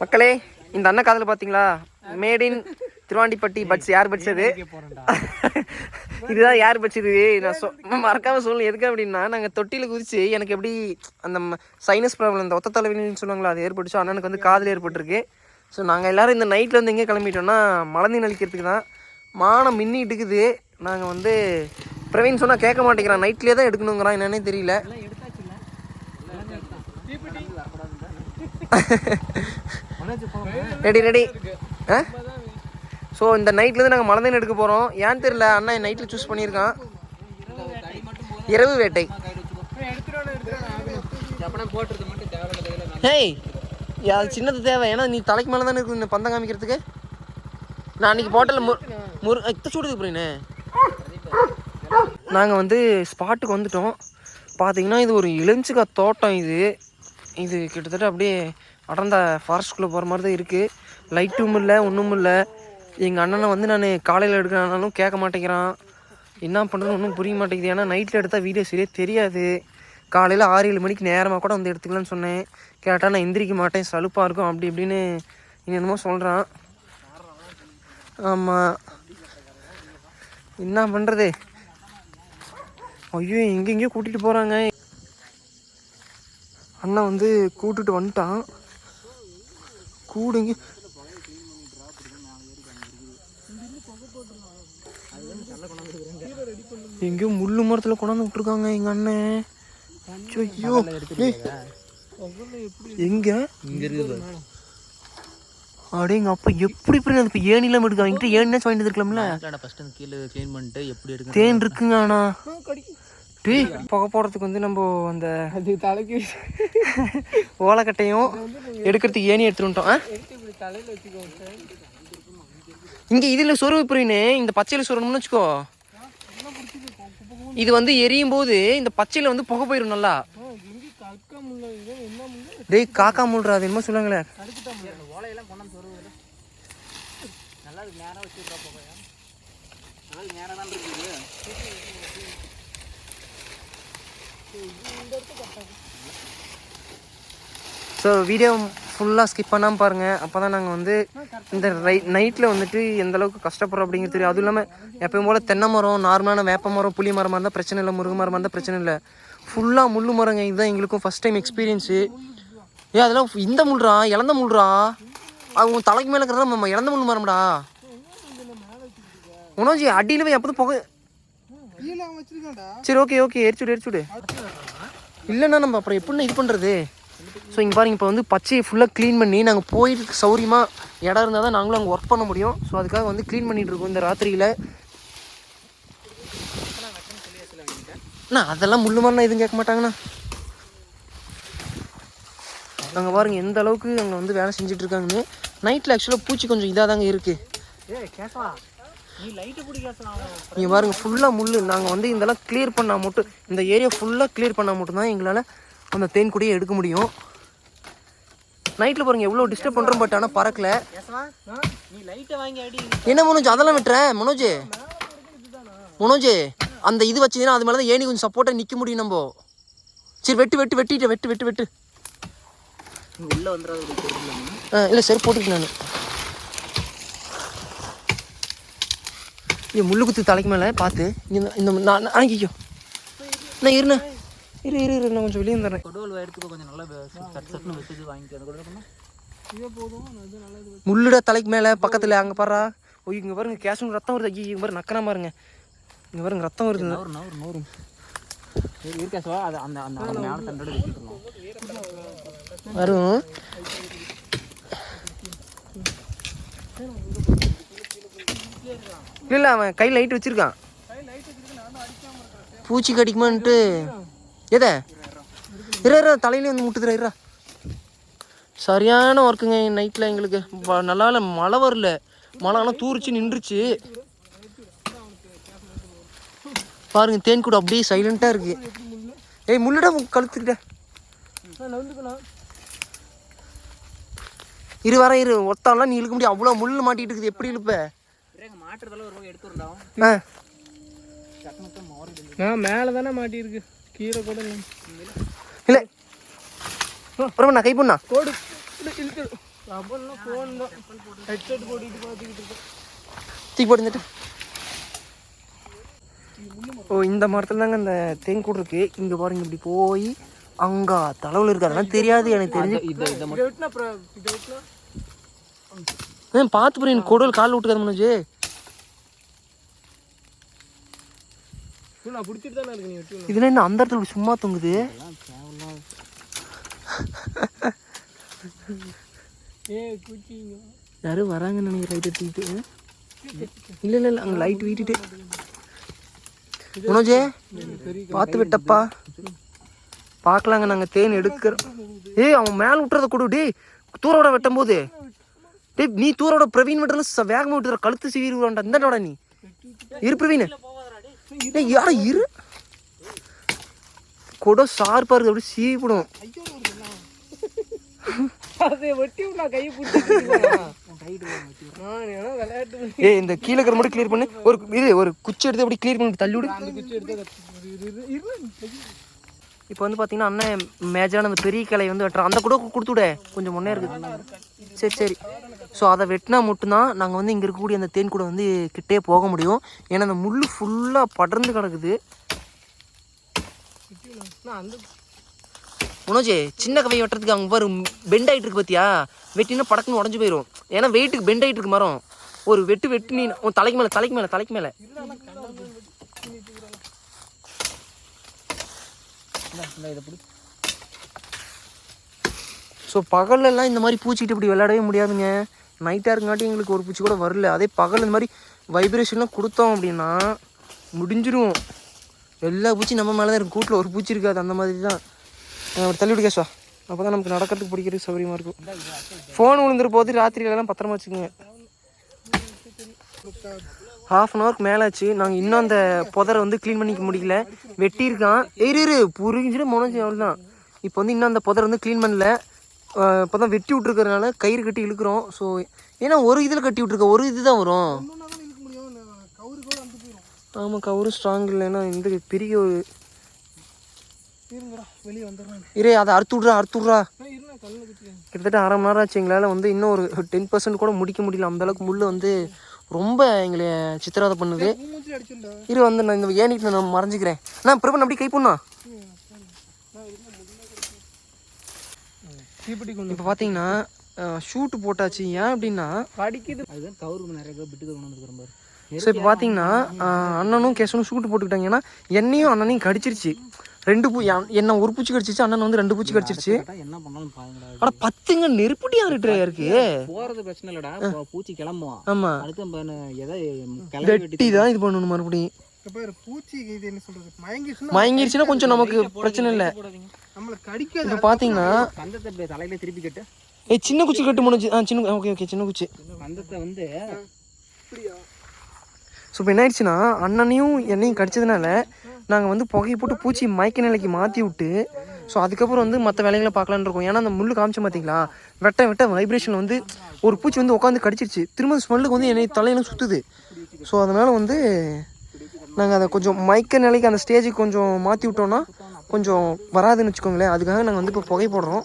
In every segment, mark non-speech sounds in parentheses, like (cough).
மக்களே இந்த அண்ணன் காதில் பார்த்தீங்களா மேட் இன் திருவாண்டிப்பட்டி பட்ஸ் யார் பட்சது இதுதான் யார் பட்சது நான் சொ மறக்காம சொல்லணும் எதுக்கு அப்படின்னா நாங்கள் தொட்டியில் குதிச்சு எனக்கு எப்படி அந்த சைனஸ் ப்ராப்ளம் இந்த ஒத்த தலைவலின்னு சொல்லுவாங்களா அது ஏற்பட்டுச்சு. அண்ணனுக்கு வந்து காதில் ஏற்பட்டிருக்கு. ஸோ நாங்கள் எல்லாரும் இந்த நைட்டில் வந்து எங்கே கிளம்பிட்டோம்னா மலந்தி நலிக்கிறதுக்கு தான். மானம் மின்னிட்டு இருக்குது நாங்கள் வந்து பிரவீன் சொன்னால் கேட்க மாட்டேங்கிறான். நைட்லேயே தான் எடுக்கணுங்கிறான். என்னன்னே தெரியல. Ready ready. ஆ? ஸோ இந்த நைட்லேருந்து நாங்கள் மலந்தேன் எடுக்க போகிறோம் ஏன்னு தெரியல அண்ணா நைட்டில் சூஸ் பண்ணியிருக்கான். இரவு வேட்டை. ஹேய் அது சின்னது தேவை. ஏன்னா நீ தலைக்கு மேலே தானே இருக்குது இந்த பந்தம் காமிக்கிறதுக்கு? நான் அன்றைக்கி போட்டல மு முரு இத்த சூடுக்கு போறீனே. நாங்கள் வந்து ஸ்பாட்டுக்கு வந்துட்டோம். பார்த்தீங்கன்னா இது ஒரு இளஞ்சிக்காய் தோட்டம் இது. இது கிட்டத்தட்ட அப்படியே அடர்ந்த ஃபாரஸ்ட்குள்ளே போகிற மாதிரி தான் இருக்குது லைட்டும் இல்லை ஒன்றும் இல்லை. எங்கள் அண்ணனை வந்து நான் காலையில் எடுக்கிறனாலும் கேட்க மாட்டேங்கிறான். என்ன பண்ணுறது ஒன்றும் புரிய மாட்டேங்குது. ஏன்னா நைட்டில் எடுத்தால் வீடியோ சரியாக தெரியாது. காலையில் ஆறு ஏழு மணிக்கு நேரமாக கூட வந்து எடுத்துக்கலான்னு சொன்னேன். கேட்டால் நான் எந்திரிக்க மாட்டேன். சலுப்பாக இருக்கும். அப்படி இப்படின்னு என்னென்னமோ சொல்கிறான் ஆமாம் என்ன பண்ணுறது ஐயோ எங்கெங்கேயோ கூட்டிகிட்டு போகிறாங்க அண்ணன் வந்து கூட்டுட்டு வந்துட்டான். கூடு எங்கே எங்கேயோ முள்ளு மரத்தில் கொண்டாந்து விட்டுருக்காங்க எங்கள் அண்ணன். ஐயோ. எங்க? இங்க இருக்குது அடேங்க அப்பா எப்படி இப்படி இப்போ ஏனிலாம் எடுக்க அவங்ககிட்ட ஏனினா வாங்கிட்டு இருக்கலாம்ல ஃபர்ஸ்ட் அந்த கீழே க்ளீன் பண்ணிட்டு எப்படி எடுக்க தேன் இருக்குங்க ஆனா. டேய் புகை போடுறதுக்கு வந்து நம்ம அந்த அது தலைக்கு ஓலைக்கட்டையும் எடுக்கிறதுக்கு ஏணி எடுத்துட்டு வந்துட்டோம். ஆ? இப்படி தலையில வச்சுக்கோ சார். இங்க இதுல சொருவு புரியுனே இந்த பச்சையில சொரணும்னு வச்சுக்கோ. இது வந்து எரியும் போது இந்த பச்சையில வந்து புகை போயிடும் நல்லா. டேய் காக்கா முள்றா அது என்னமோ சொல்லுவது நல்லா நேராக வச்சுருக்கா போகையா. நல்லா நேராக தான் இருக்குது ஸோ வீடியோ ஃபுல்லாக ஸ்கிப் பண்ணாமல் பாருங்கள் அப்போ தான் நாங்கள் வந்து இந்த ரை நைட்டில் வந்துட்டு எந்த அளவுக்கு கஷ்டப்படுறோம் அப்படிங்கிறது தெரியும். அதுவும் இல்லாமல் எப்பயும் போல் தென்னை மரம் நார்மலான வேப்ப மரம் புளி மரமாக இருந்தால் பிரச்சனை இல்லை முருங்கை மரமாக இருந்தால் பிரச்சனை இல்லை. ஃபுல்லாக முள்ளு மரங்க. இதுதான் எங்களுக்கும் ஃபஸ்ட் டைம் எக்ஸ்பீரியன்ஸு ஏ அதெல்லாம் இந்த முள்றா? இழந்த முள்றா? அவங்க தலைக்கு மேலே இருக்கிறதா நம்ம இழந்த முள் மரம்டா? உணவுஜி அடியில் போய் எப்போதும் புகை சரி ஓகே ஓகே எரிச்சுடு எரிச்சுடு. இல்லைண்ணா நம்ம அப்புறம் எப்படிண்ணா இது பண்ணுறது ஸோ இங்கே பாருங்க இப்போ வந்து பச்சையை ஃபுல்லாக க்ளீன் பண்ணி நாங்கள் போயிட்டு சௌரியமாக இடம் இருந்தால் தான் நாங்களும் அங்கே ஒர்க் பண்ண முடியும். ஸோ அதுக்காக வந்து க்ளீன் பண்ணிட்டு இருக்கோம் இந்த ராத்திரியில். அண்ணா அதெல்லாம் முள்ளு எதுவும் கேட்க மாட்டாங்கண்ணா. அங்கே பாருங்க எந்த அளவுக்கு அங்கே வந்து வேலை செஞ்சுட்டு இருக்காங்கன்னு. நைட்டில் ஆக்சுவலாக பூச்சி கொஞ்சம் இதாக தாங்க இருக்குது நீங்கள் பாருங்க ஃபுல்லாக முள் நாங்கள் வந்து இதெல்லாம் கிளியர் பண்ணால் மட்டும் இந்த ஏரியா ஃபுல்லாக கிளியர் பண்ணால் மட்டும்தான் எங்களால் அந்த தேன் கூடயே எடுக்க முடியும். நைட்டில் பாருங்க எவ்வளோ டிஸ்டர்ப் பண்ணுறோம் பட் ஆனால் பறக்கல. கேசவா நீ லைட்டை வாங்கி அடி. என்ன மனோஜ் அதெல்லாம் விட்டுற? மனோஜ். மனோஜ் அந்த இது வச்சதுன்னா அது மேலே தான் ஏணி கொஞ்சம் சப்போர்ட்டாக நிற்க முடியும் நம்ம. சரி வெட்டு வெட்டு வெட்டிட்டு வெட்டு வெட்டு வெட்டு. உள்ள வந்துடாத இல்லை சரி போட்டுக்கிட்டு நான். ஐயோ முள்ளு குத்து தலைக்கு மேலே பார்த்து இந்த நான் அணைக்கிக்கோ நான் இருண்ணே. இரு இரு இரு நான் கொஞ்சம் வெளியே வந்துடுறேன். கொடுவல் எடுத்துக்கோ கொஞ்சம் நல்லா சட் சட்னு இதே போதும் முள்ளுட தலைக்கு மேலே பக்கத்தில் அங்கே பாரா ஓய் இங்கே பாருங்க கேஷும் ரத்தம் வருது. ஐயோ இங்கே பாருங்க நக்கனா பாருங்க. இங்கே பாருங்க ரத்தம் வருது. நவரு நவரு நவரு இருக்கா அது அந்த அந்த அந்த மேலே தண்டோட வச்சுக்கலாம் வரும். இல்லை இல்லை அவன் கையில் லைட் வச்சிருக்கான். பூச்சி கடிக்குமான்ட்டு. எதை? இரு இரு தலையிலே வந்து முட்டுதுரா சரியான ஒர்க்குங்க நைட்டில் எங்களுக்கு. நல்லா இல்லை மழை வரல. மழை ஆனால் தூரிச்சு நின்றுச்சு. பாருங்க தேன் கூட அப்படியே சைலண்ட்டாக இருக்கு. ஏய் முள்ளுடா கழுத்துக்கிட்ட. இரு வர இரு. ஒத்தாலாம் நீ இழுக்க முடியும் அவ்வளோ முள் மாட்டிட்டு இருக்குது. எப்படி இழுப்ப? நான் மேலே தானே மாட்டியிருக்கு. கீழே கூட இல்லை. இல்லை. ரொம்ப நான் கை பண்ணா? கோடு இழுத்து அப்பெல்லாம் ஃபோன் தான். ஹெட்செட் போட்டுட்டு பார்த்துக்கிட்டு இருக்கேன். தூக்கி போட்டுட்டு ஓ இந்த மரத்துல தாங்க இந்த தேன்கூடு இருக்கு. இங்க பாருங்க இப்படி போய் அங்க தலைவில் இருக்கு. அதெல்லாம் தெரியாது எனக்கு தெரிஞ்சு. இதை அப்புறம் பார்த்து போறேன் கொடல் காலில் விட்டுக்காத மனோஜ். நான் பிடிச்சிட்டு தானே இருக்கு நீ வெட்டி இதுல என்ன அந்த இடத்துல சும்மா தொங்குது? யாரும் வராங்கன்னு நினைக்கிறேன் லைட் எடுத்துக்கிட்டு. இல்ல இல்ல இல்ல அங்க லைட் வீட்டுட்டு. மனோஜே பார்த்து விட்டப்பா. பார்க்கலாங்க நாங்க தேன் எடுக்கிறோம். ஏய் அவன் மேல விட்டுறத கொடு டேய். தூரோட வெட்டும் போது டேய் நீ தூரோட பிரவீன் விட்டுறல வேகமா விட்டுற கழுத்து சீவிடுவான்டா இந்தாடா நீ. இரு பிரவீன். யாரா இரு? கொடை ஷார்ப்பா இருக்கு அப்படியே விளையாட்டு ஏய் இந்த கீழே இருக்கிற மட்டும் கிளியர் பண்ணு. ஒரு இது ஒரு குச்சி எடுத்து அப்படி கிளியர் பண்ணி தள்ளி விடு. இப்போ வந்து பார்த்தீங்கன்னா அண்ணன் மேஜான அந்த பெரிய கிளை வந்து வெட்டுறோம் அந்த கூட கொடுத்து விட. கொஞ்சம் முன்னே இருக்குது சரி சரி. ஸோ அதை வெட்டினா மட்டும்தான் நாங்கள் வந்து இங்கே இருக்கக்கூடிய அந்த தேன் கூட வந்து கிட்டே போக முடியும். ஏன்னா அந்த முள் ஃபுல்லாக படர்ந்து கிடக்குது. நான் சின்ன கவையை வெட்டுறதுக்கு அவங்க பாரு பெண்ட் ஆகிட்டு இருக்கு பார்த்தியா வெட்டினா படக்குன்னு உடஞ்சு போயிடும் ஏன்னா வெயிட்டுக்கு பெண்ட் ஆகிட்டு இருக்கு மரம். ஒரு வெட்டு வெட்டு நீ உன் தலைக்கு மேலே தலைக்கு மேலே தலைக்கு மேலே. ஸோ பகல்லெல்லாம் இந்த மாதிரி பூச்சிக்கிட்டு இப்படி விளையாடவே முடியாதுங்க. நைட்டாக இருக்காட்டி எங்களுக்கு ஒரு பூச்சி கூட வரல. அதே பகல் இந்த மாதிரி வைப்ரேஷன்லாம் கொடுத்தோம் அப்படின்னா முடிஞ்சிருவோம் எல்லா பூச்சி நம்ம மேலே தான் இருக்கும் கூட்டில் ஒரு பூச்சி இருக்காது. அந்த மாதிரி தான் அஹ் அப்படி தள்ளி விடுக்கேஷா அப்போ தான் நமக்கு நடக்கிறதுக்கு பிடிக்கிறதுக்கு சௌகரியமாக இருக்கும். ஃபோன் விழுந்துரு போது ராத்திரியிலலாம் பத்திரமா வச்சுக்கோங்க. ஹாஃப் அன் ஹவருக்கு மேலே ஆச்சு நாங்கள் இன்னும் அந்த புதரை வந்து க்ளீன் பண்ணிக்க முடியல. வெட்டியிருக்கான். இரு இரு. புரிஞ்சுட்டு முனைஞ்சு அவ்வளோதான் இப்போ வந்து இன்னும் அந்த புதரை வந்து க்ளீன் பண்ணல. இப்போ தான் வெட்டி விட்ருக்கறனால கயிறு கட்டி இழுக்கிறோம். ஸோ ஏன்னா ஒரு இதில் கட்டி விட்ருக்க ஒரு இது தான் வரும் கவுரு ஆமாம் கவரும் ஸ்ட்ராங் இல்லைன்னா இந்த பெரிய ஒரு இரே அதை அறுத்து விட்றா அறுத்து விட்றா. கிட்டத்தட்ட அரை மணி நேரம் ஆச்சு. எங்களால் வந்து இன்னும் ஒரு டென் பர்சன்ட் கூட முடிக்க முடியல. அந்த அளவுக்கு முள் வந்து ரொம்ப எங்களை சித்திரவதை பண்ணுது. இரு வந்து நான் இந்த ஏனிட்டு நான் மறைஞ்சிக்கிறேன். நான் பிரபன் அப்படி கை பண்ணா தீப்பெட்டி கொண்டு இப்போ பார்த்தீங்கன்னா ஷூட்டு போட்டாச்சு. ஏன் அப்படின்னா படிக்குது. அதுதான் கவுரு நிறைய பேர் பிட்டு கொண்டு வந்துருக்கிறோம் பாரு. ஸோ இப்போ பார்த்தீங்கன்னா அண்ணனும் கேசனும் ஷூட்டு போட்டுக்கிட்டாங்க ஏன்னா என்னையும் அண்ணனையும் கடிச்சிருச்சு. ரெண்டு பூ என்- என்ன ஒரு பூச்சி கடிச்சிருச்சு அண்ணன் வந்து ரெண்டு பூச்சி கடிச்சிருச்சு. என்ன பண்ணாலும் பாருங்கடா. ஆனால் பத்துங்க நெருப்புட்டி யாருட்டு இருக்கு. போறது பிரச்சனை இல்லடா. பூச்சி கிளம்புவான். ஆமாம் அடுத்து எதை கிளம்பி தான் இது பண்ணணும் மறுபடியும். இப்போ பூச்சி இது என்ன சொல்றது. மயங்கிடுச்சுன்னா மயங்கிருச்சுன்னா கொஞ்சம் நமக்கு பிரச்சனை இல்லை. நம்மளை கடிக்காது இப்போ பார்த்தீங்கன்னா தலையில திருப்பி கட்டு. ஏய் சின்ன குச்சி கட்டு முடிஞ்சு. ஆ சின்ன ஓகே ஓகே சின்ன குச்சி. கந்தத்தை வந்து ஸோ இப்போ என்ன ஆயிடுச்சுன்னா அண்ணனையும் என்னையும் கடிச்சதுனால நாங்கள் வந்து புகையை போட்டு பூச்சி மயக்க நிலைக்கு மாற்றி விட்டு ஸோ அதுக்கப்புறம் வந்து மற்ற வேலைகளை பார்க்கலான்னு இருக்கோம். ஏன்னா அந்த முள்ளு காமிச்சு பார்த்தீங்களா வெட்ட வெட்ட வைப்ரேஷன் வந்து ஒரு பூச்சி வந்து உட்காந்து கடிச்சிருச்சு. திரும்ப ஸ்மெல்லுக்கு வந்து என்னை தலையெல்லாம் சுற்றுது ஸோ அதனால் வந்து நாங்கள் அதை கொஞ்சம் மயக்க நிலைக்கு அந்த ஸ்டேஜுக்கு கொஞ்சம் மாற்றி விட்டோம்னா கொஞ்சம் வராதுன்னு வச்சுக்கோங்களேன். அதுக்காக நாங்கள் வந்து இப்போ புகை போடுறோம்.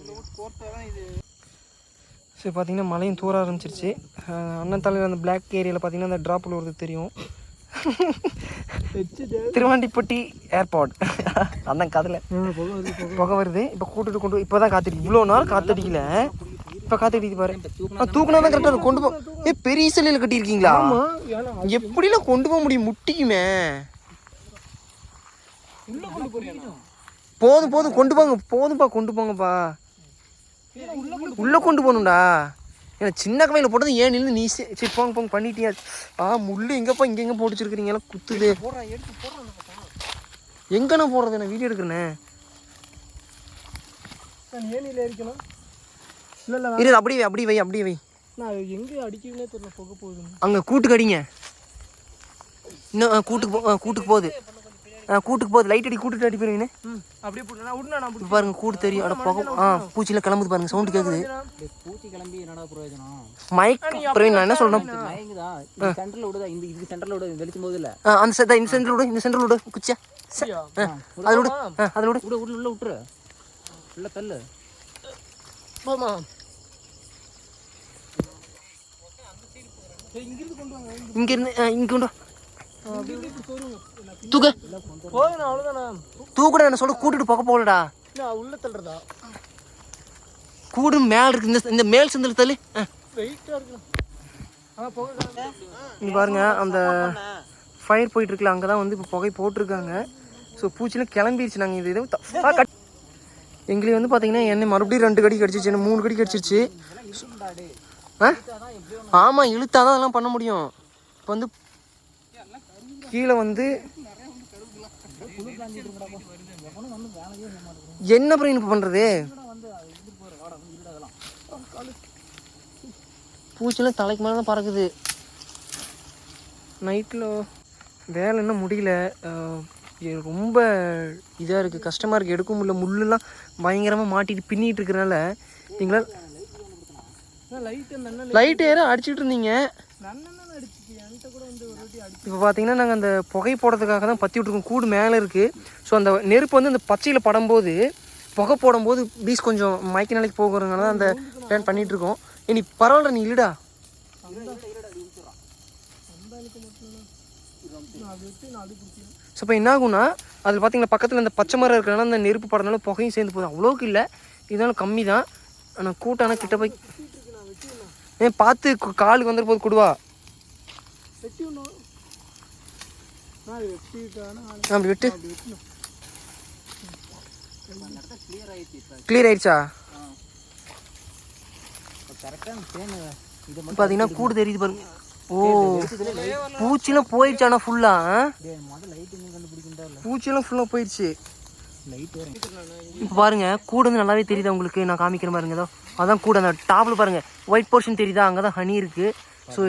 சரி பார்த்தீங்கன்னா மழையும் தூர ஆரம்பிச்சிருச்சு. அண்ணன் தலையில் அந்த பிளாக் ஏரியாவில் பார்த்தீங்கன்னா அந்த ட்ராப்பில் வருது தெரியும். திருவாண்டிப்பட்டி ஏர்போர்ட் அண்ணன் கதில். புகை வருது இப்போ கூட்டிட்டு கொண்டு இப்போ தான் காத்தடிக்கு இவ்வளோ நாள் காத்தடிக்கல. இப்போ காத்தடிக்குது பாரு. தூக்குனா தான் கரெக்டாக கொண்டு போ. ஏ பெரிய சிலையில் கட்டியிருக்கீங்களா? எப்படிலாம் கொண்டு போக முடியும்? முட்டிக்குமே. போதும் போதும் கொண்டு போங்க. போதும்பா கொண்டு போங்கப்பா. உள்ள கொண்டு போகணும்டா. ஏன்னா சின்ன கவையில் போட்டது ஏன் நின்று நீ சரி போங்க போங்க பண்ணிட்டியா? ஆ முள்ளு எங்கப்பா இங்க எங்க போட்டு வச்சிருக்கிறீங்க எல்லாம் குத்துது. போடுறான் எடுத்து போடுறான் அந்த பக்கம். எங்க நான் போடுறது? நான் வீடியோ எடுக்கிறேனே. ஏனியில் இருக்கணும் இரு அப்படியே வை அப்படியே வை அப்படியே வை. நான் எங்கே அடிக்கவே தெரியல புகை போகுதுன்னு. அங்க கூட்டுக்கு அடிங்க. இன்னும் ஆ, கூட்டுக்கு போ ஆ, கூட்டுக்கு போகுது. ஆ, கூட்டுக்கு போகுது. லைட் அடி கூட்டுட்டு அடி போயிருவீங்க அப்படியே நான் பாருங்க கூட்டு தெரியும். அட புகை ஆ பூச்சியில் கிளம்புது பாருங்க சவுண்டு கேட்குது பூச்சி கிளம்பி என்னடா பிரயோஜனம் மைக் பிரவீன் நான் என்ன சொல்றேன் மயங்குதா? இந்த சென்டர்ல விடுதா? இந்த இது சென்டர்ல விடு வெளிச்சம் போகுது இல்ல ஆ, அந்த செ- இந்த சென்டர் விடு இந்த சென்டர் விடு குச்சியா. ச- ஆ, அதில் விடு ஆ, அதில் விடு உள்ள விட்டுரு. உள்ள தள்ளு. போமா. இங்கிருந்து இங்கே கொண்டு தூக்கு. போதுண்ணா அவ்வளோதாண்ணா தூக்குடா என்ன சொல்ல கூட்டிட்டு போக போகலடா. உள்ள தள்ளுறதா? கூடு மேல இருக்கு. இந்த இந்த மேல் செந்தில் தள்ளி. இங்க பாருங்க அந்த ஃபயர் போயிட்டு இருக்குல்ல அங்கே தான் வந்து இப்போ புகை போட்டிருக்காங்க. ஸோ பூச்சிலாம் கிளம்பிடுச்சு நாங்கள் இது இது எங்களுக்கு வந்து பார்த்தீங்கன்னா என்ன மறுபடியும் ரெண்டு கடி கடிச்சிச்சு என்ன மூணு கடி கடிச்சிருச்சு. ஆ? ஆமாம் இழுத்தா தான் அதெல்லாம் பண்ண முடியும். இப்போ வந்து கீழே வந்து என்ன அப்புறம் இப்போ பண்ணுறது பூச்சிலாம் தலைக்கு மேலே தான் பறக்குது. நைட்டில் வேலை இன்னும் முடியல. ரொம்ப இதாக இருக்குது கஷ்டமாக இருக்குது எடுக்க முடியல. முள்ளெல்லாம் பயங்கரமாக மாட்டிட்டு பின்னிட்டு இருக்கிறனால நீங்களால் லைட் ஏற அடிச்சிட்டு இருந்தீங்க. இப்போ பார்த்தீங்கன்னா நாங்கள் அந்த புகை போடுறதுக்காக தான் பற்றி விட்ருக்கோம் கூடு மேலே இருக்குது ஸோ அந்த நெருப்பு வந்து அந்த பச்சையில் படும்போது புகை போடும்போது பீஸ் கொஞ்சம் மயக்க நிலைக்கு போகிறதுனால தான் அந்த பிளான் பண்ணிகிட்டு இருக்கோம். இனி பரவாயில்ல நீ இல்லடா நான் ஸோ இப்போ என்ன ஆகும்னா அதில் பார்த்தீங்கன்னா பக்கத்தில் இந்த பச்சை மரம் இருக்கிறனால அந்த நெருப்பு படனால புகையும் சேர்ந்து போகுது. அவ்வளோக்கு இல்லை. இதனால கம்மி தான் ஆனால் கூட்டான கிட்ட போய் ஏன் பார்த்து காலுக்கு வந்துட்டு போது கொடுவா. அப்படி விட்டு. கிளியர் ஆயிடுச்சு? பார்த்தீங்கன்னா கூடு தெரியுது பாருங்க. ஓ. பூச்சிலாம் போயிடுச்சு ஆனால் ஃபுல்லாக பூச்சிலாம் ஃபுல்லாக போயிடுச்சு. இப்போ பாருங்க கூட வந்து நல்லாவே தெரியுதா உங்களுக்கு? நான் காமிக்கிற பாருங்க ஏதோ அதான் கூட அந்த டாப்ல பாருங்க ஒயிட் போர்ஷன் தெரியுதா? அங்கே தான் ஹனி இருக்கு. ஸோ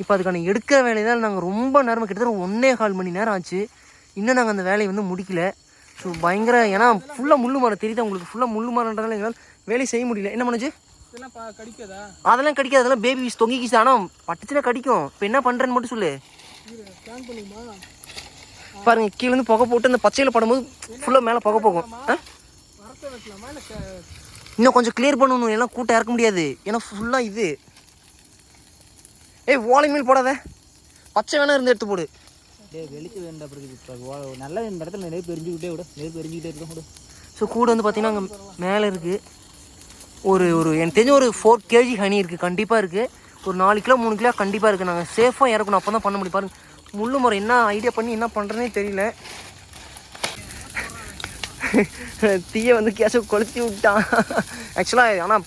இப்போ அதுக்கான எடுக்கிற வேலையை தான் நாங்கள் ரொம்ப நேரம் கிட்டத்தட்ட ஒன்னே கால் மணி நேரம் ஆச்சு. இன்னும் நாங்கள் அந்த வேலையை வந்து முடிக்கல. ஸோ பயங்கர ஏன்னா ஃபுல்லாக முள்ளு மரம் தெரியுது உங்களுக்கு? ஃபுல்லாக முள்ளு மரம்ன்றதால எங்களால் வேலையை செய்ய முடியல. என்ன பண்ணுச்சு அதெல்லாம் கடிக்காது அதெல்லாம் பேபி பீஸ் தொங்கிக்கிச்சு ஆனால் பட்டுச்சுன்னா கடிக்கும். இப்போ என்ன பண்ணுறேன்னு மட்டும் சொல்லு. பாருங்க கீழே இருந்து புகை போட்டு அந்த பச்சையில் படும்போது ஃபுல்லாக மேலே புகை போகும். இன்னும் கொஞ்சம் கிளியர் பண்ணணும். எல்லாம் கூட்டம் இறக்க முடியாது. ஏன்னா ஃபுல்லாக இது. ஏய் ஓலை மீல் போடாத. பச்சை வேணா இருந்து எடுத்து போடு. வெளிச்சு வேண்டாம் நல்லா இந்த இடத்துல நெருப்பு எரிஞ்சுக்கிட்டே விடு. நெருப்பு எரிஞ்சுக்கிட்டே இருக்கும் விடு. ஸோ கூட வந்து பார்த்தீங்கன்னா அங்கே மேலே இருக்குது ஒரு ஒரு எனக்கு தெரிஞ்ச ஒரு ஃபோர் கேஜி ஹனி இருக்குது கண்டிப்பாக இருக்குது ஒரு நாலு கிலோ மூணு கிலோ கண்டிப்பாக இருக்குது நாங்கள் சேஃபாக இறக்கணும். அப்போ தான் பண்ண முடியும். பாருங்க. முள்ளு முறை என்ன ஐடியா பண்ணி என்ன பண்ணுறேனே தெரியல. தீயை வந்து கேஸை கொளுத்தி விட்டான். ஆக்சுவலாக ஆனால்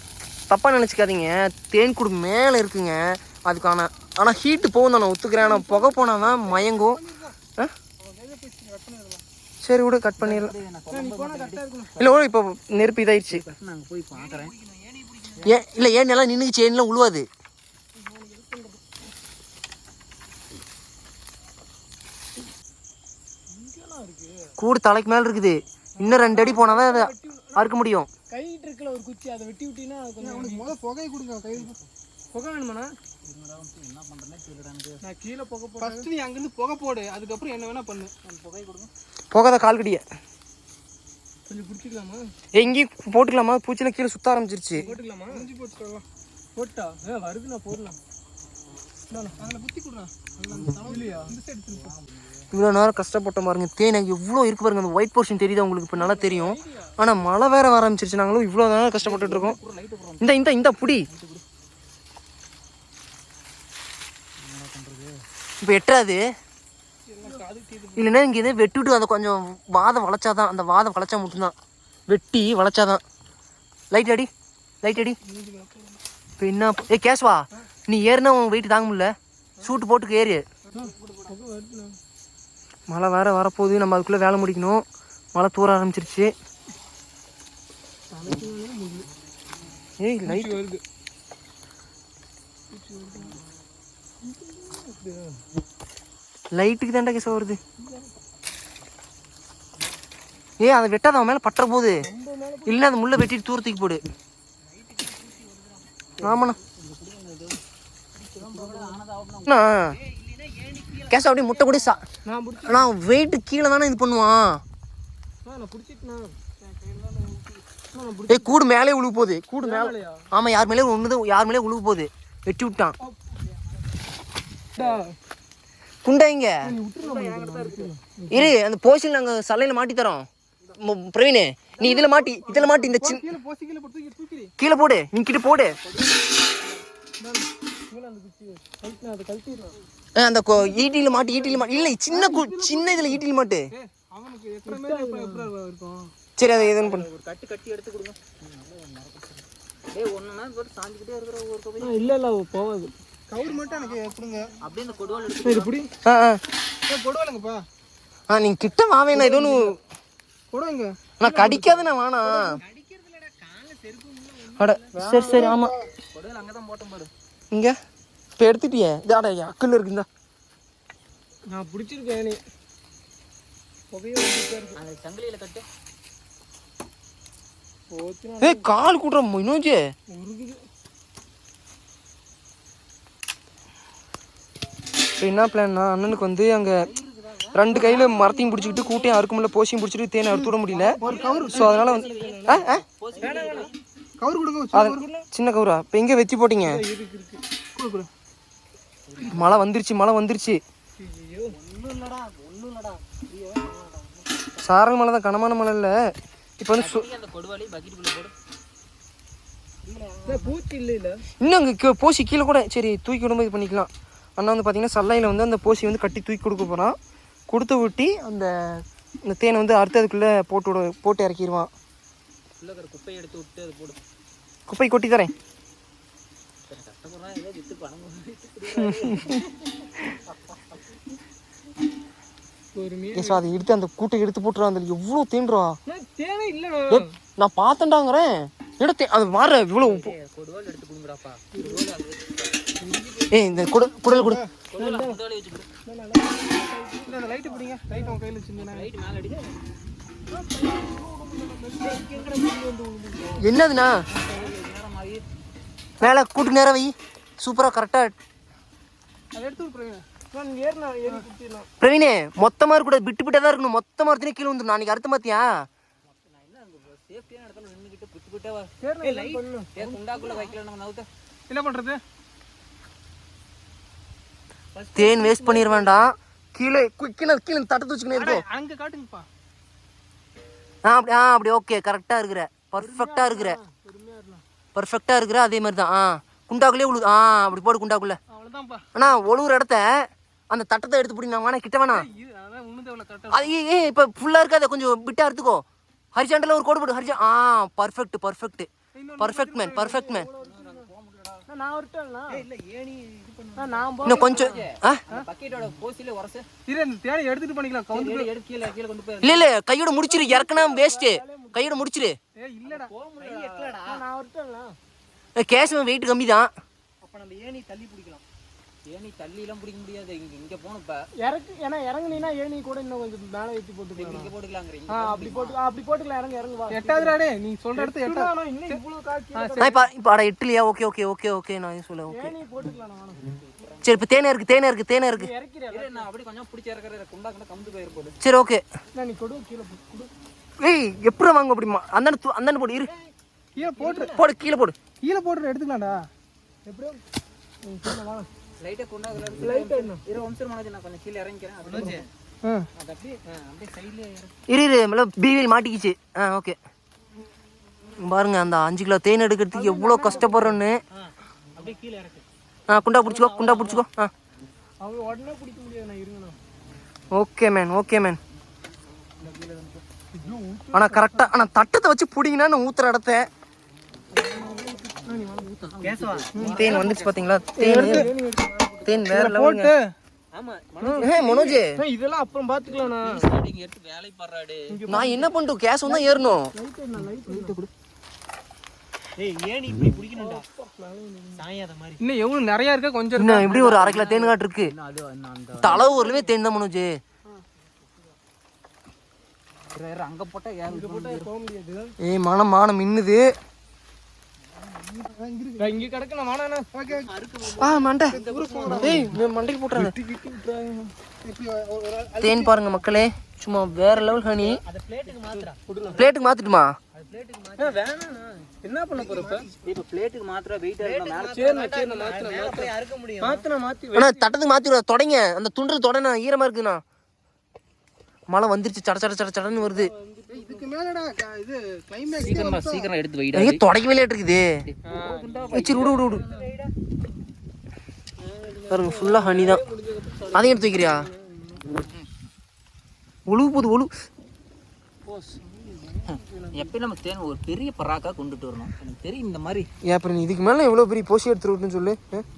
தப்பாக நினச்சிக்காதீங்க. தேன் கூடு மேலே இருக்குங்க. அதுக்கான ஆனால் ஹீட்டு போகும் தான். நான் ஒத்துக்கிறேன். ஆனால் புகை போனால் தான் மயங்கும்? சரி விடு கட் பண்ணிடலாம். இல்லை இப்போ நெருப்பு இதாயிடுச்சு நாங்கள் போய் பார்க்குறேன் ஏன் இல்லை ஏன் எல்லாம் நின்றுச்சு ஏன்லாம் உழுவாது? கூடு தலைக்கு மேலே இருக்குது. இன்னும் ரெண்டு அடி போனால் தான் அதை அறுக்க முடியும். கைட்டு இருக்கல ஒரு குச்சி அதை வெட்டி விட்டீங்கன்னா கொஞ்சம் அவனுக்கு முதல் புகை கொடுங்க கை. புகை வேணுமாண்ணா? என்ன பண்ணுறேன்னே தெரியல எனக்கு நான் கீழே புகை போடு ஃபர்ஸ்ட் நீ அங்கேருந்து புகை போடு அதுக்கப்புறம் என்ன வேணா பண்ணு. புகை கொடுங்க. போகாத கால் கடிய. கொஞ்சம் பிடிச்சிக்கலாமா எங்கேயும் போட்டுக்கலாமா? பூச்சிலாம் கீழே சுத்த ஆரம்பிச்சிருச்சு. போட்டுக்கலாமா? போட்டா? ஏ வருது நான் போடலாம் இவ்வளோ நேரம் கஷ்டப்பட்ட பாருங்க. தேன் எவ்வளோ இருக்கு பாருங்க. அந்த ஒயிட் போர்ஷன் தெரியுது உங்களுக்கு? இப்போ நல்லா தெரியும். ஆனால் மழை வேற வர ஆரம்பிச்சிருச்சு. நாங்களும் இவ்வளோ நேரம் கஷ்டப்பட்டுட்டு இருக்கோம். இந்த இந்த இந்த புடி. இப்போ எட்டாது இல்லைன்னா இங்கே எதே வெட்டிவிட்டு அதை கொஞ்சம் வாதம் வளைச்சாதான் அந்த வாதம் வளைச்சா மட்டும்தான். வெட்டி வளைச்சாதான். லைட் அடி லைட் அடி. இப்போ என்ன ஏ கேஸ்வா நீ ஏறினா உன் வெயிட் தாங்க முடியல. சூட்டு போட்டுக்கு ஏறு. மழை வேற வரப்போகுது. நம்ம அதுக்குள்ளே வேலை முடிக்கணும். மழை தூர ஆரம்பிச்சிருச்சு. ஏய் லைட் வருது லைட்டுக்கு தான்டா கேச வருது. ஏய் அதை வெட்டாத அவன் மேலே பட்டுற போகுது இல்லைன்னா அந்த முள்ளை வெட்டிட்டு தூரத்துக்கு போடு. ஆமாண்ணா. அண்ணா கேச அப்படியே முட்டை கூட சா நான் நான் வெயிட்டு கீழே தானே இது பண்ணுவான். ஏய் கூடு மேலே உழுவு போகுது. கூடு மேலே? ஆமாம் யார் மேலே ஒன்று யார் மேலே உழுவு போகுது. வெட்டி விட்டான். குண்டா இங்க. இரு அந்த போஸ்டில் நாங்கள் சலையில் மாட்டி தரோம் பிரவீனு நீ இதில் மாட்டி இதில் மாட்டி இந்த சின்ன கீழே போடு நீ கிட்ட போடு. அந்த ஈட்டியில் மாட்டி ஈட்டியில் மாட்டி. இல்லை சின்ன கு சின்ன இதில் ஈட்டியில் மாட்டு. சரி அதை எதுன்னு பண்ணு. ஒரு கட்டு கட்டி எடுத்து கொடுங்க. இல்ல இல்ல கவுர் மட்டும் எனக்கு அப்படியே இந்த எடுத்து இது ஆ ஆ. ஏ கொடுவாளுங்கப்பா. ஆ நீங்கள் கிட்ட வாவேண்ணா ஏதோ ஒன்று நான் கடிக்காதுண்ணா வேணா அட சரி சரி ஆமாம் கொடுவால் அங்கே தான் போட்டோம் பாரு. இங்கே. இப்போ எடுத்துட்டியே? இதாடா அக்கல் இருக்குந்தா நான் பிடிச்சிருக்கேன் நீ. சங்கிலியில கட்டு. ஏய் கால் உருகுது. இப்போ என்ன பிளான்னா அண்ணனுக்கு வந்து அங்கே ரெண்டு கையில் மரத்தையும் பிடிச்சிக்கிட்டு கூட்டையும் அறுக்க முடியல போசியும் பிடிச்சிட்டு தேனை அறுத்து விட முடியல. ஸோ அதனால் வந்து ஆ ஆ? கவுர் கொடுங்க அது சின்ன கவுரா? இப்போ எங்கே வெட்டி போட்டீங்க? மழை வந்துருச்சு மழை வந்துருச்சு. ஐயோ ஒன்றும் இல்லடா ஒன்றும் இல்லடா. சாரல் மழை தான் கனமான மழை இல்லை. இப்போ வந்து இன்னும் அங்கே போசி கீழே கூட சரி தூக்கி விடும்போது இது பண்ணிக்கலாம். அண்ணா வந்து பார்த்தீங்கன்னா சல்லையில் வந்து அந்த போசி வந்து கட்டி தூக்கி கொடுக்க போகிறான் கொடுத்து விட்டி அந்த இந்த தேனை வந்து அடுத்ததுக்குள்ளே போட்டு விட போட்டு இறக்கிடுவான் குப்பையை எடுத்து விட்டு அது போடு. குப்பை கொட்டி தரேன். அதை எடுத்து அந்த கூட்டை எடுத்து போட்டுருவா அந்த எவ்வளோ தேன்றா? நான் பார்த்தேன்டாங்கிறேன். எடுத்து அது மாற இவ்வளோ ஏய் இந்த குடல் குடல் கொடு. கொடு லைட்டு பிடிங்க. லைட் உன் கையில் வச்சுருந்தேன். லைட் மேலே அடி என்னதுண்ணா? மேலே கூட்டு நேரம் வை. சூப்பராக கரெக்டாக பிரவீனே. மொத்தமாக இருக்கக்கூடாது விட்டு விட்டே தான் இருக்கணும். மொத்தமாக எடுத்துனே கீழே வந்துடும் அடுத்த மாத்தியா? நான் என்ன பண்ணுறது தேன் வேஸ்ட் பண்ணிட வேண்டாம். கீழே கு- கீழே கீழே தட்டத்து வச்சுக்கணும் இருக்கும் அங்கே காட்டுங்கப்பா. ஆ அப்படி ஆ அப்படி ஓகே கரெக்டாக இருக்கிற பர்ஃபெக்டாக இருக்கிற. பர்ஃபெக்டாக இருக்கிற அதே மாதிரி தான். ஆ குண்டாக்குள்ளே உழு ஆ அப்படி போடு குண்டாக்குள்ளே. அண்ணா ஒழுகுற இடத்த அந்த தட்டத்தை எடுத்து பிடி நான் வேணா கிட்ட கரெக்டாக அது ஏ இப்போ ஃபுல்லாக இருக்காத கொஞ்சம் பிட்டா எடுத்துக்கோ. ஹரிசாண்டில் ஒரு கோடு போடு ஹரிஜா ஆ perfect perfect perfect man perfect man நான் வரட்டேன்னா இல்லை ஏணி இது பண்ணு நான் இன்னும் கொஞ்சம் பக்கெட்டோட போசில உரசு. இரு அந்த தேனை எடுத்துட்டு பண்ணிக்கலாம். கவுந்து எடு, எடு கீழே கீழே கொண்டு போய் இல்லை இல்லை கையோட முடிச்சிரு இறக்குனா வேஸ்ட்டு கையோட முடிச்சிரு. ஏ இல்லடா. நான் வரட்டேன்னா கேஷ் வெயிட் கம்மி தான் அப்போ நம்ம ஏணி தள்ளி பிடிக்கலாம். ஏனி தள்ளி எல்லாம் பிடிக்க முடியாது. இங்க இங்க போகணும் இப்ப. இறக்கு ஏன்னா இறங்குனீங்கன்னா ஏணி கூட இன்னும் கொஞ்சம் மேலே ஏற்றி போட்டுக்கலாம் இங்க போட்டுக்கலாங்கிறீங்க ஆ அப்படி போட்டு ஆ, அப்படி போட்டுக்கலாம். இறங்கு இறங்கு வா. எட்டாவது நீ சொல்ற இடத்து எட்டாவது இன்னும் இவ்வளவு இப்போ இப்போ அட இட்லியா ஓகே ஓகே ஓகே ஓகே நான் சொல்ல ஓகே. ஏணி போட்டுக்கலாம் நான். சரி இப்போ தேனே இருக்கு தேனே இருக்கு தேனே இருக்கு இறக்கிறேன் நான் அப்படி கொஞ்சம் பிடிச்சி இறக்குற குண்டா கண்டா கமுந்து போயிரு போடு. சரி ஓகே. நான் நீ கொடு கீழே கொடு. ஏய் எப்படி வாங்க அப்படிமா அந்தாண்ட தூ- அந்தாண்ட போடு இரு. கீழே போட்டு போடு கீழே போடு. கீழே போட்டு எடுத்துக்கலாம்டா. எப்படியோ. லைட்டா Light ஆ என்ன? இரு வம்சம் மனோஜ் நான் கொஞ்சம் கீழே இறங்கிக்கிறேன். ஆ. அது அப்படியே அப்படியே இரு. இரு மேல மாட்டிக்கிச்சு. ஆ ஓகே பாருங்க அந்த அஞ்சு கிலோ தேன் எடுக்கிறதுக்கு எவ்வளோ கஷ்டப்படுறோன்னு. ஆ, அப்படியே கீழே இறக்கு. ஆ குண்டா பிடிச்சிக்கோ குண்டா பிடிச்சிக்கோ. ஆ. ஓகே மேன் ஓகே மேன் ஆனால் கரெக்டாக ஆனால் தட்டத்தை வச்சு பிடிங்கன்னா நான் ஊத்துற இடத்த. தேன் வந்துச்சு பார்த்தீங்களா தேன் தேன். வேற லெவலுங்க. மனோஜ். இதெல்லாம் அப்புறம் பாடுறாடு. நான் என்ன பண்ணிட்டோம் கேஸ் தான் ஏறணும். இன்னும் எவ்வளோ நிறையா இருக்கா? கொஞ்சம் இன்னும் எப்படி ஒரு அரை கிலோ தேன் காட்டு இருக்கு? தலை தேன் தான் மனோஜ். அங்க போட்டா மனம் மானம் மின்னுது. இங்கே ஆ மண்டை ஏய் இவன் மண்டைக்கு போட்டுறாங்க தேன் பாருங்க மக்களே. சும்மா வேற லெவல் ஹனி பிளேட்டுக்கு மாத்திட்டுமா? என்ன பண்ண போற இப்ப? இப்போ பிளேட்டுக்கு மாத்திர வெயிட் அறுக்க முடியும். தட்டத்துக்கு தொடங்க. அந்த துண்டு தொடன ஈரமாக இருக்குண்ணா. மழை வந்துருச்சு. சட சட சட சடன்னு வருது. இதுக்கு மேலடா இது கிளைமேக்ஸ் சீக்கிரமா சீக்கிரம் எடுத்து வெயிட் ஏய் தொடக்கவே லேட் இருக்குது சரி விடு விடு விடு. பாருங்க ஃபுல்லாக ஹனி தான். அதையும் எடுத்து வைக்கிறியா? ஒழுகு போகுது ஒழு. எப்பயும் நம்ம தேன் ஒரு பெரிய பராக்கா கொண்டுட்டு வரணும். எனக்கு தெரியும் இந்த மாதிரி. ஏன் அப்புறம் இதுக்கு மேலே எவ்வளோ பெரிய போசி எடுத்துட்டு விட்டுன்னு சொல்லு?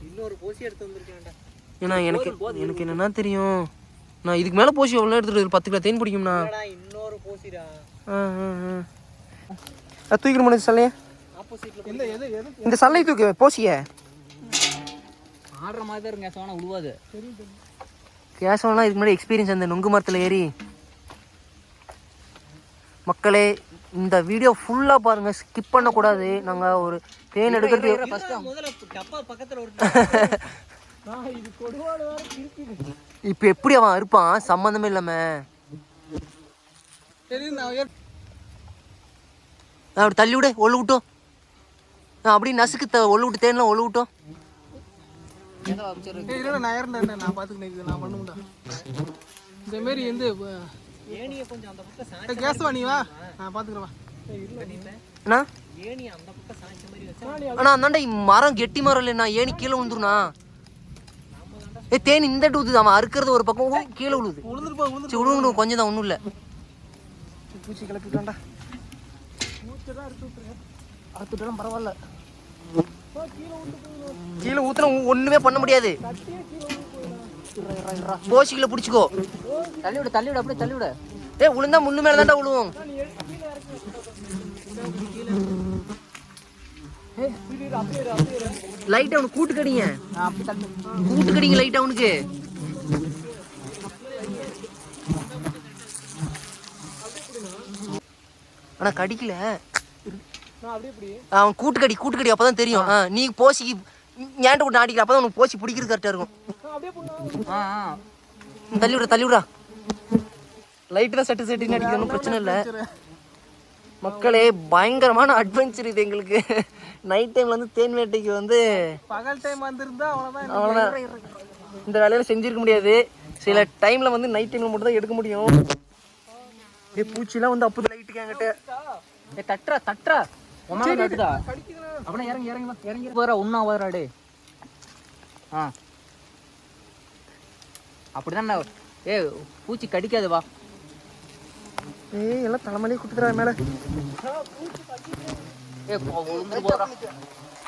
இன்னொரு போசி எடுத்து வந்திருக்கேன்டா ஏன்னா எனக்கு எனக்கு என்னன்னா தெரியும். நான் இதுக்கு மேலே போசி எவ்வளோ எடுத்துட்டு ஒரு பத்து கிலோ தேன் பிடிக்கும்ண்ணா இன்னொரு போசிடா தூக்கிட முடியாது சல்லையே? இந்த சல்லை தூக்கு போசிய. ஆடுற மாதிரி தான் இருங்க சோனா உழுவாது. கேசவம்லாம் இதுக்கு முன்னாடி எக்ஸ்பீரியன்ஸ் அந்த நுங்கு மரத்தில் ஏறி. மக்களே இந்த வீடியோ ஃபுல்லாக பாருங்கள் ஸ்கிப் பண்ணக்கூடாது. நாங்கள் ஒரு தேன் எடுக்கிறது (laughs) இப்போ எப்படி அவன் இருப்பான்? சம்மந்தமே இல்லாமல் அப்படி தள்ளி விடு ஒழு விட்டோம் அப்படி நசுக்கு த ஒழு விட்டு தேன்லாம் ஒழு விட்டோம் நான் இறந்தேன் நான் இது நான் பண்ணுமுடா இந்த மாரி வந்து ஏனிய கொஞ்சம் அந்த பக்கம் கேசவா நீ வா. நான் பாத்துக்கிறேன் வா. அண்ணா? ஏனி அந்த பக்கம் சாய்ச்ச மாதிரி வச்சா அண்ணா அந்தாண்டா மரம் கெட்டி மரம் இல்லைண்ணா ஏனி கீழே விழுந்துருண்ணா. ஏ தேன் இந்த டூது அவன் அறுக்கிறது ஒரு பக்கம் கீழே விழுது. சரி விடுங்க கொஞ்சம் தான் ஒன்றும் இல்லை. பூச்சி கிளப்பிக்கலாம்டா அறுத்துட்டாலும் பரவாயில்ல. கீழே ஊத்துனா ஒண்ணுமே பண்ண முடியாது. போசிக்கல பிடிச்சிக்கோ. தள்ளி விடு தள்ளி விடு அப்படியே தள்ளி விடு ஏ உளுந்தா முள்ளு மேல தான்டா விழுவோம் லைட் அவனுக்கு கூட்டு கடிங்க கூட்டு கடிங்க லைட் அவனுக்கு. ஆனா கடிக்கல. நான் அப்படியே இப்படி. அவன் கூட்டுக்கடி கூட்டுக்கடி அப்பதான் தெரியும். ஆ, நீ போசிக்கு ஏன்ட்ட விட்டு ஆடிக்கிற அப்பதான் உனக்கு போசி பிடிக்கிறது கரெக்டா இருக்கும். தள்ளி விட தள்ளி விடா லைட்டு தான் செட்டு செட்டுன்னு அடிக்கிறது ஒன்றும் பிரச்சனை இல்லை. மக்களே பயங்கரமான அட்வென்ச்சர் இது எங்களுக்கு. நைட் டைம்ல வந்து தேன் வேட்டைக்கு வந்து பகல் டைம் வந்திருந்தா அவ்வளவுதான் அவ்வளோதான் இந்த வேலையில செஞ்சிருக்க முடியாது. சில டைம்ல வந்து நைட் டைம்ல மட்டும் தான் எடுக்க முடியும். ஏ பூச்சிலாம் வந்து அப்போது லைட்டுக்கு என்கிட்ட. ஏ தட்டுறா தட்டுறா. உமால தட்டுதா? அப்படியே இறங்கி இறங்கி இறங்கி. போறா ஒன்றா வராடே ஆ. அப்படிதான் ஏ பூச்சி கடிக்காது வா. ஏய் எல்லாம் தலைமலையே குட்டுதுடா மேல. ஏ விழுந்து போறா.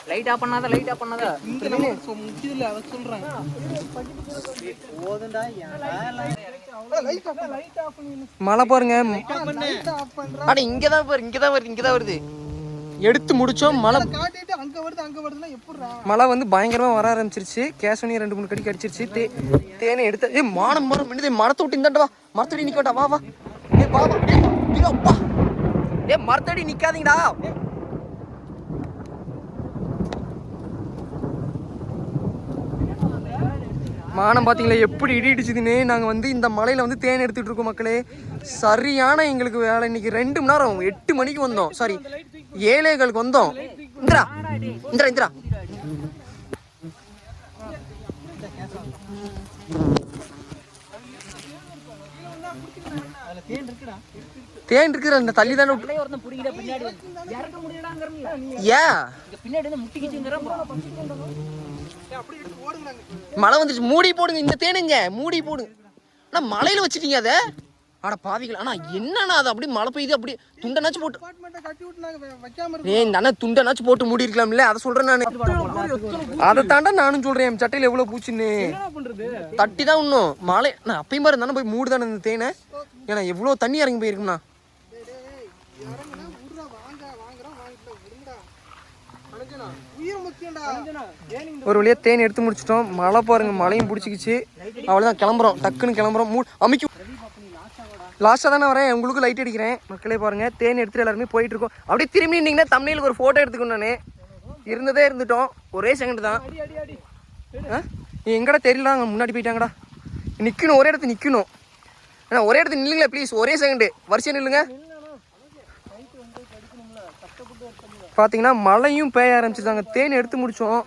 லைட் ஆஃப் பண்ணாத லைட் ஆஃப் பண்ணாத. இங்க நம்ம சொல்றேன். ஓதுண்டா மழை பாருங்க. அட இங்கே தான் பாரு இங்கே தான் வருது இங்கே தான் வருது எடுத்து முடிச்சோம் மழை காட்டிட்டு அங்க வருது அங்க வருதுன்னா எப்படிடா? மழை வந்து பயங்கரமாக வர ஆரம்பிச்சிருச்சு. கேசவனி ரெண்டு மூணு கடிக்கு அடிச்சிருச்சு. தே தேனை எடுத்து ஏ மானம் மரம் மின்னுதே மரத்தை விட்டு இந்தாண்டா வா. மரத்தடி நிக்க வேண்டாம் வா. வா ஏ வா வா. அப்பா ஏ மரத்தடி நிக்காதீங்கடா. மானம் பார்த்தீங்களா எப்படி இடி இடிச்சுதுன்னு நாங்கள் வந்து இந்த மலையில் வந்து தேன் எடுத்துட்டு இருக்கோம் மக்களே. சரியான எங்களுக்கு வேலை. இன்னைக்கு ரெண்டு மணி நேரம் எட்டு மணிக்கு வந்தோம். சாரி ஏழேகளுக்கு வந்தோம். இந்திரா. இந்திரா இந்திரா. தேன் இருக்கிற அந்த தள்ளி தானே ஏன் பின்னாடி மழை வந்துச்சு மூடி போடுங்க இந்த தேனுங்க. மூடி போடுங்க ஆனால் மலையில் வச்சிட்டீங்க அதை? அட பாவிகள். ஆனால் என்னண்ணா அது? அப்படி மழை பெய்யுது அப்படி துண்டனாச்சும் போட்டு ஏய் இந்த அண்ணா துண்டனாச்சும் போட்டு மூடி இருக்கலாம்ல? அதை சொல்கிறேன் நான். அதை தாண்டா நானும் சொல்கிறேன் என் சட்டையில் எவ்வளோ பூச்சின்னு. தட்டி தான் இன்னும் மழை நான் அப்பயும் பாரு தானே போய் மூடு தானே இந்த தேனை. ஏன்னா எவ்வளோ தண்ணி இறங்கி போயிருக்குண்ணா ஒரு வழியாக தேன் எடுத்து முடிச்சிட்டோம். மழை பாருங்க மழையும் பிடிச்சிக்கிச்சு. அவ்வளோதான் கிளம்புறோம். டக்குன்னு கிளம்புறோம். மூ அமைக்கும் லாஸ்ட்டாக தானே வரேன். உங்களுக்கு லைட் அடிக்கிறேன். மக்களே பாருங்க தேன் எடுத்துட்டு எல்லாருமே போயிட்டு இருக்கோம் அப்படியே திரும்பி நின்னீங்கன்னா தமிழில் ஒரு ஃபோட்டோ எடுத்துக்கணும் நான். இருந்ததே இருந்துட்டோம். ஒரே செகண்ட் தான். ஆ? நீ எங்கடா தெரியல? அங்கே முன்னாடி போயிட்டாங்கடா. நிற்கணும் ஒரே இடத்துல நிற்கணும் அண்ணா ஒரே இடத்துல நில்லுங்களேன் ப்ளீஸ் ஒரே செகண்டு வரிசையாக நில்லுங்க. பார்த்தீங்கன்னா மழையும் பெய்ய ஆரம்பிச்சிருந்தாங்க தேன் எடுத்து முடித்தோம்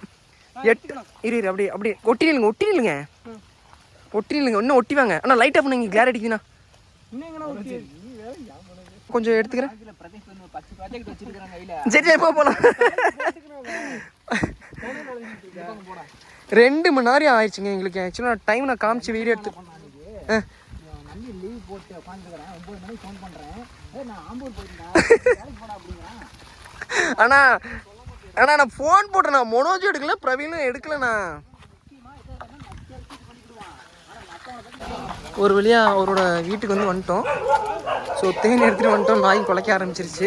எட்டு இரு இரு அப்படியே அப்படியே. ஒட்டி நில்லுங்க ஒட்டி நில்லுங்க. ஒட்டி நில்லுங்க. இன்னும் ஒட்டி வாங்க. ஆனால் லைட்டாக பண்ணுங்க கிளார் அடிக்குதுண்ணா. கொஞ்சம் எடுத்துக்கிறேன். சரி சரி போகலாம் ரெண்டு மணி நேரம் ஆயிடுச்சுங்க எங்களுக்கு. ஆக்சுவலாக டைம் நான் காமிச்சு வீடியோ எடுத்து ஆ. லீவ் போட்டு உட்காந்துக்கிறேன் ஒம்பது மணிக்கு ஃபோன் பண்ணுறேன் நான் ஆம்பூர் போயிருந்தேன். வேலைக்கு அண்ணா அண்ணா நான் ஃபோன் போட்டேண்ணா. மனோஜும் எடுக்கல பிரவீனும் எடுக்கலண்ணா. ஒரு வழியாக அவரோட வீட்டுக்கு வந்து வந்துட்டோம். ஸோ தேன் எடுத்துகிட்டு வந்துட்டோம். நாய் குலைக்க ஆரம்பிச்சிருச்சு.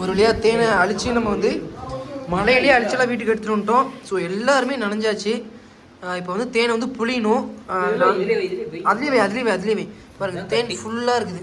ஒரு வழியாக தேனை அழிச்சு நம்ம வந்து மலையிலேயே அழிச்செல்லாம் வீட்டுக்கு எடுத்துகிட்டு வந்துட்டோம். ஸோ எல்லாருமே நனைஞ்சாச்சு. இப்போ வந்து தேனை வந்து புளியணும் அதுலேயே அதுலேயே அதுலேயே வை வை. வை தேன் ஃபுல்லாக இருக்குது.